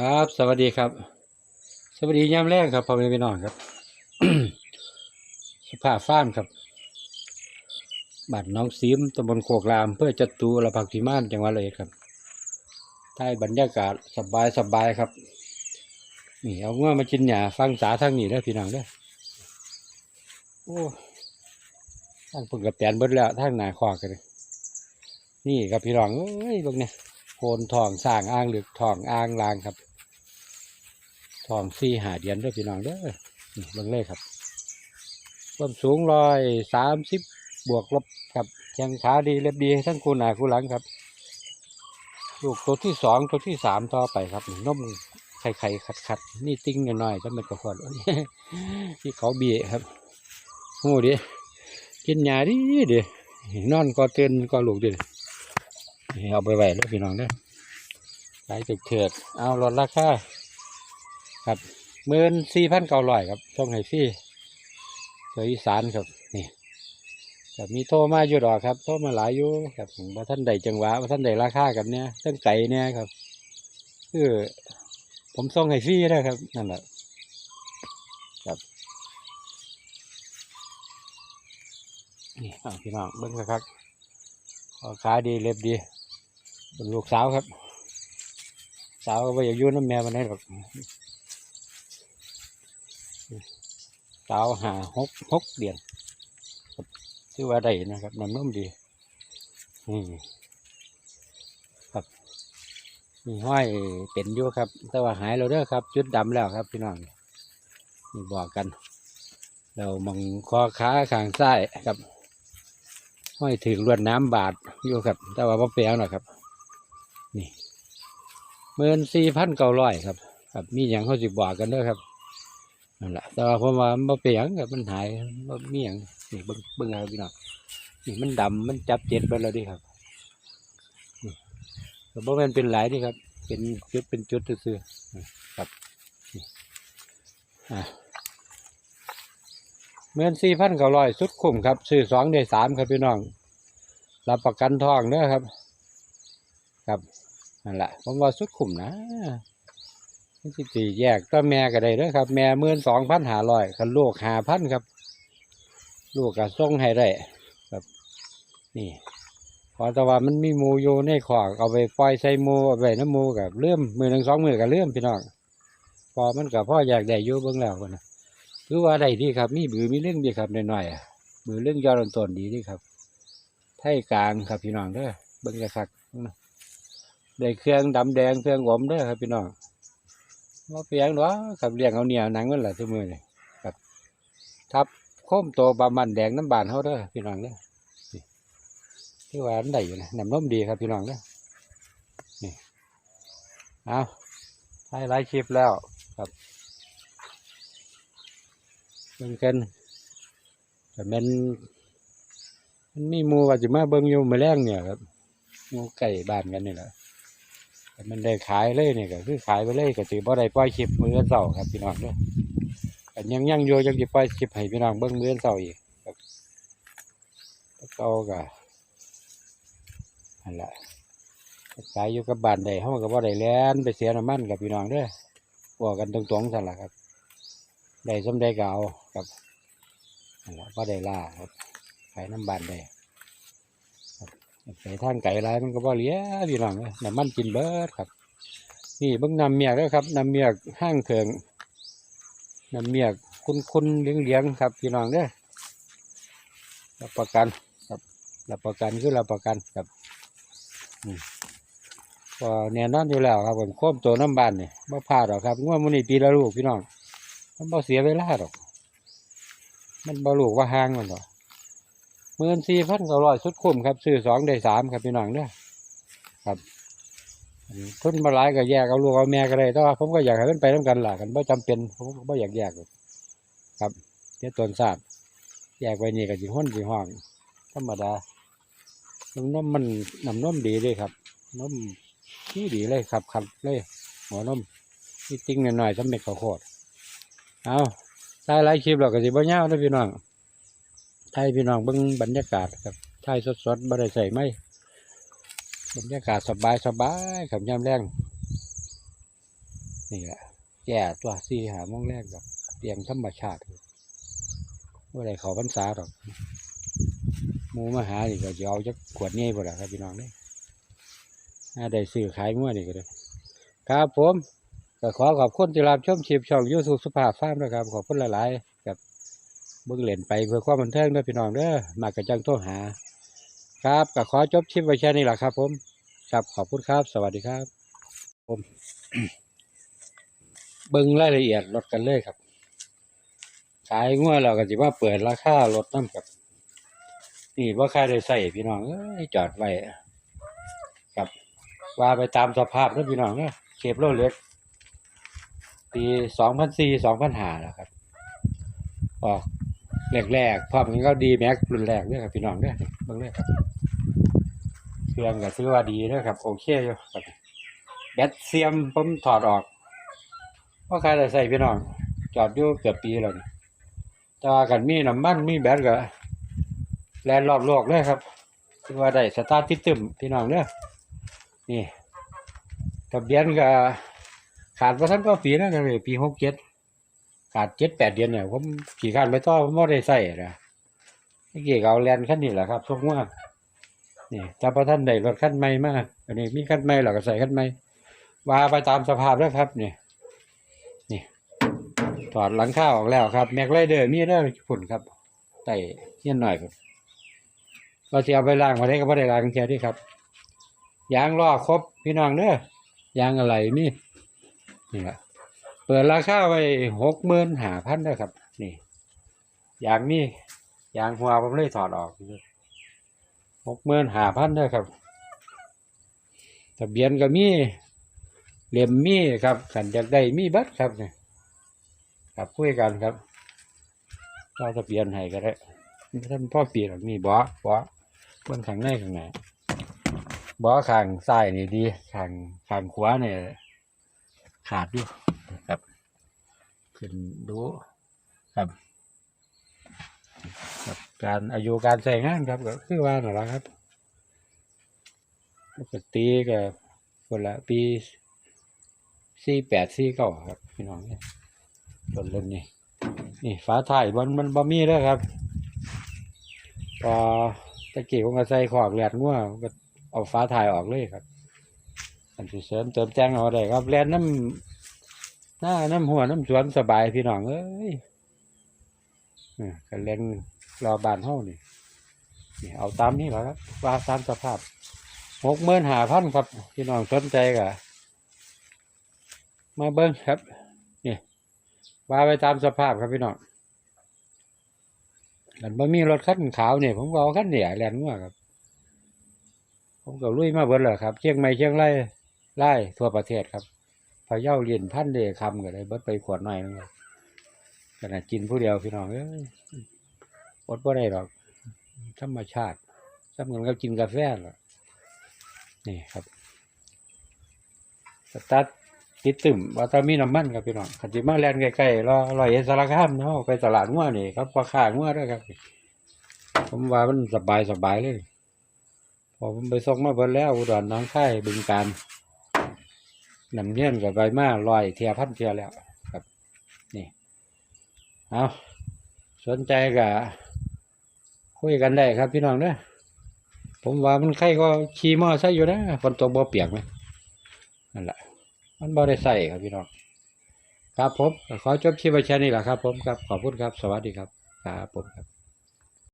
ครับ สวัสดีครับ สวัสดียามแรกครับพ่อแม่พี่น้องครับ สภาพฟ้านครับบ้านน้องซีมตำบลโคกรามเพื่อจัตูระพักพิมานจังหวัดเลยครับใต้บรรยากาศสบายสบายครับ นี่เอาง่วมากินหญ้าฟังสาทางนี้เด้อพี่น้องเด้อโอ้ทางพุ่นกับแปลนเบิดแล้วทางหนาคอกันเลยนี่ครับพี่น้องเอ้ยเบิ่งเนี่ยโคนทองสร้างอ่างหรือทองอ่างลางครับ ทองสี่หาเดียนด้วยพี่น้องเด้อนี่เบิ่งเลยครับความสูงร้อยสามสิบบวกลบครับแข้งขาดีเล็บดีทั้งคู่หน้าคู่หลังครับ ลูกตัวที่สองตัวที่สามต่อไปครับนี่นมไข่ไข่ขัดขัดนี่ติ้งหน่อยๆจะเป็นกระพอนที่เขาเบียครับโอ้ดิกินยาดิดินอนก็เตือนก็ลูกดิเอาไปไว้แล้วพี่น้องเด้อขายตกเถิดเอาลดราคา ครับหมื่นสี่พันเก้าร้อยครับช่องไฮฟี่ตัวอีสานครับนี่กับมีโทรมาอยู่ดอกครับโทรมาหลายอยู่ครับว่าท่านใดจังหวะว่าท่านใดราคากันเนี่ยตั้งไก่เนี่ยครับคือผมส่งให้ฟรีนะครับนั่นแหละครับนี่พี่น้องเบิ้งครับขาดีเล็บดีเป็นลูกสาวครับ สาวก็ไม่อยากอยุ่น้ำแม่มันได้หรอก สาวหาหกหกเดือนชื่อว่าได้นะครับน้ำนุ่มดีนี่ครับมีห้อยเป็นอยู่ครับ แต่ว่าหายเราเด้อครับ จุดดำแล้วครับพี่น้องนี่บอกกัน เรามองคอขาขางซ้ายครับ ห้อยถึงลวดน้ำบาดอยู่ครับ แต่ว่าพ่อเปียงหรอกครับ นี่เมื่นสี่พันเก้าร้อยครับ ครับมีอย่างเขาสิบอกกันเด้วยครับ นั่นแหละแต่ว่าผมว่าพ่เปียงกับมันหายบ่มีอย่างนี่เบิ้งเบิ้งเอาพี่น้องนี่มันดำมันจับเจ็ดไปแล้วดิครับแต่บ่แม่นเป็นหลายดิครับ เป็นจุดเป็นจุดซื่อๆครับเมื่อสี่พันเก้าร้อยสุดคุ้มครับซื้อสองได้สามครับพี่น้องรับประกันทองเด้อครับ ครับนั่นแหละผมว่าสุดคุ้มนะ มันสิตีแยกก็แม่ก็ได้เด้อครับ แม่เมื่อสองพันหาร้อยคันลูกหาพันครับ ลูกก็ส่งให้ได้ครับ นี่พอแต่ว่ามันมีมูอยู่ในขอกเอาไปปล่อยใส่มูเอาไปน้ำมูกับเลื่อมมือหนึ่งสองมือกับเลื่อมพี่น้องพอมันกับพ่ออยากได้อยู่เบิ่งแล้วคนนะคือว่าได้ดีครับ มีบือมีเรื่องดีครับหน่อยๆบือเรื่องยอดต้นดีดีครับไทยกลางครับพี่น้องเด้อเบิ่งกระคักได้เครื่องดำแดงเครื่องหอมเด้อครับพี่น้อง ว่าเปียงเนาะครับเลี้ยงเอาเหนียวหนังมันแหละทุกมือเลยครับทับโค้มโตบามันแดงน้ำบานเขาเด้อพี่น้องเด้อนี่ที่ว่าอันใดอยู่นะน้ำนมดีครับพี่น้องเด้อนี่เอาถ่ายหลายคลิปแล้วเบิ่งกันแต่มันมันมีมูว่าจะมาเบิ่งอยู่มาแรงเนี่ยครับมูไก่บานกันนี่แหละ มันได้ขายเลยเนี่ยก็คือขายไปเลยก็ถือบ่ได้ปล่อยคลิปมืออนเสาครับพี่น้องเด้วยกันยังยังโยยังจะปล่อยคลิปให้พี่น้องเบิ่งมืออนเสาอีกครับแล้วก็ก็นั่นแหละขายอยู่กับบ้านใดเฮาก็บ่ได้แล่นไปเสียน้ำมันกับพี่น้องเด้อบอกกันตรงๆสั่นละครับ ได้สมได้ก็เอาครับนั่นแหละก็ได้ล่าครับขายน้ำบานได้ครับ ไปทางไก่ไรมันก็บ่เหลี้ยพี่น้องน้ำมันกินเบิดครับ นี่เบิ่งน้ำเมียกเด้อครับน้ำเมียกห้างเถิงน้ำเมียกคุณคุณเลี้ยงเลี้ยงๆครับพี่น้องเด้อรับประกันครับรับประกันคือรับประกันครับก็แน่นอนอยู่แล้วครับผมค้มตัวน้ำบานเนี่ยบ่พลาดหรอกครับงวดมันนี่ปีละลูกพี่น้องมันบ่เสียเวลาดอก มันบ่ลูกว่าห่างมันดอก เมื่อสี่พันเก้าร้อยสุดคุ้มครับซื้อสองได้สามครับพี่น้องเนี่ยครับทุนมาหลายก็แยกเอาลูกเอาแม่ก็ได้แต่ว่าผมก็อยากให้มันไปน้ำกันล่ะกันบ่จำเป็นผมก็บ่อยากแยกครับเดี๋ยวตนทราบแยกไว้นี่ก็สิห้นสิห้องธรรมดาน้ำนมมันน้ำนมดีเลยครับนมนี่ดีเลยครับครับเลยหัวนมนี่ติ้งหน่อยๆสำเร็จข้าวโพดเอาถ่ายหลายคลิปเราก็สิบ่ยาวนะพี่น้อง ถ่ายพี่น้องเบิ่งบรรยากาศครับถ่ายสดๆบ่ได้ใส่ไม้บรรยากาศสบายสบายๆครับยามแรงนี่แหละแก่ตัวสี่หาโมงแรกแบบเตียงธรรมชาติว่าไรเขาพรรษาดอกมูมาหานี่ก็จะเอาจักขวดนี้บ่ละครับพี่น้องเนี่ยได้ซื้อขายมั่วนี่ก็ได้ครับผมก็ขอขอบคุณที่รับชมคลิปช่องยูทูบสุภาพฟาร์มนะครับ ขอบคุณหลายๆ เบิ่งเล่นไปเพื่อความบันเทิงด้วยพี่น้องเด้อมากกระจังโทรหา ครับก็ขอจบคลิปไว้แค่นี้แหละครับ ผม ครับขอบคุณครับ สวัสดีครับ ผมเบิ่งรายละเอียดรถกันเลยครับ ขายงัวเราก็สิว่าเปิดราคารถน้ำครับนี่ว่าใค่าได้ใส่พี่น้องเอ้ยจอดไว้ครับ ว่าไปตามสภาพนะพี่น้องเนาะเคปโรเล็กปีสองพันสี่สองพันห้าแล้วครับออก แรกๆพร้อมกันก็ดีแม็กรุ่นแรกเนี่ยครับพี่น้องเนี่ยเบิ่งเลยครับเครื่องก็ซื้อว่าดีนะครับ โอเคอยู่ครับแบตเซียมผมถอดออกเพราะใครจะใส่พี่น้อง จอดอยู่เกือบปีแล้วนี่ต่ว่ากันมีน้ำมันมีแบตก็แลนรอบโลกเลยครับคือว่าได้สตาร์ทติดตึมพี่น้องเด้อนี่ทะเบียนก็ขาดประทันก็ปีแล้วกันเลยปีหกเจ็ด ขาดเจ็ดแปดเดือนเนี่ยผมขี่ขาดไม่ต่อผมไม่ได้ใส่นะเมื่อกี้ก็เอาแลนขั้นนี้แหละครับทุกว่านี่ถ้าพระท่านได้รถคันใหม่มากอันนี้มีคันใหม่เราก็ใส่คันใหม่ว่าไปตามสภาพแล้วครับนี่นี่ถอดหลังข้าวออกแล้วครับ แม็กไรเดอร์มีเด้อฝุ่นครับไต่เงี้ยหน่อยครับเราจะเอาไปล้างมาได้ก็ไม่ได้ล้างเทียที่ครับยางล้อครบพี่น้องเด้อยางอะไรนี่นี่แหละ เปิดราคาไว้หกหมื่นหาพันเด้ครับ นี่ยางนี่ยางหัวผมเลยถอดออกหกหมื่นห้าพันเด้ครับทะเบียนก็มีเหลี่ยมมีครับขันอยากได้มีบัตรครับเนี่ยครับคุยกันครับเราทะเบียนให้ก็ได้ท่านพ่อปีหรอกนี่บอบอบนข้างในข้างในบอข้างซ้ายนี่ดีข้างข้างขวาเนี่ยขาดอยู่ ขึ้นดูครับครับการอายุการใช้งานครับก็คือว่านั่นแหละครับปกติก็คนละปีสี่แปดสี่เก้าครับ พี่น้องเนี่ยต้นเล่นนี่นี่ฝาถ่ายมันมันบ่มีแล้วครับพอตะกี้ผมก็ใส่ขอกแหลดงัวก็เอาฝาถ่ายออกเลยครับอันที่เสริมเติมแจ้งเอาได้ครับแลนน้ำ หน้าน้ำหัวน้ำสวนสบายพี่น้องเอ้ยอ่าก็เล่นรอบานเท่านี่นี่เอาตามนี้แหละครับว่าตามสภาพหกหมื่นหาพันครับ พี่น้องสนใจก็มาเบิ้งครับนี่ว่าไปตามสภาพครับพี่น้องมันบ่มีรถคันขาวเนี่ยผมก็เอาคันเนี่ยแลนงัวครับ ผมก็ลุยมาเบิ้ลเลยครับเชียงใหม่เชียงรายไล่ทั่วประเทศครับ พะเยาเรียนพันเดคำก็ได้เบิดไปขวดหน่อยนึงครับขนาดกินผู้เดียวพี่น้องเอ้ยอดบ่ได้หรอกธรรมชาติสำคัญก็กินกาแฟหรอนี่ครับสตาร์ทติดตึมว่าตามีน้ำมันครับพี่น้องขันจิมาแลนใกล้ๆรอรอยเอสารคามเนาะไปตลาดงัวนี่ครับราคางัวด้วยครับ ผมว่ามันสบายสบายเลย พอผมไปส่งมาเบิดแล้วอุดรน้องค่ายบึงการ น้ำเงี้ยนกับใบมาลอยเทียพันเทียแล้วครับนี่เอาสนใจกับคุยกันได้ครับพี่น้องเด้อผมว่ามันใครก็ขี่มอไซค์อยู่นะฝนตกบ่เปียกไหมนั่นแหละมันบ่ได้ใส่ครับพี่น้องครับผมขอจบคลิปไว้แค่นี้แหละครับ ผมครับขอบคุณครับ สวัสดีครับครับผมครับ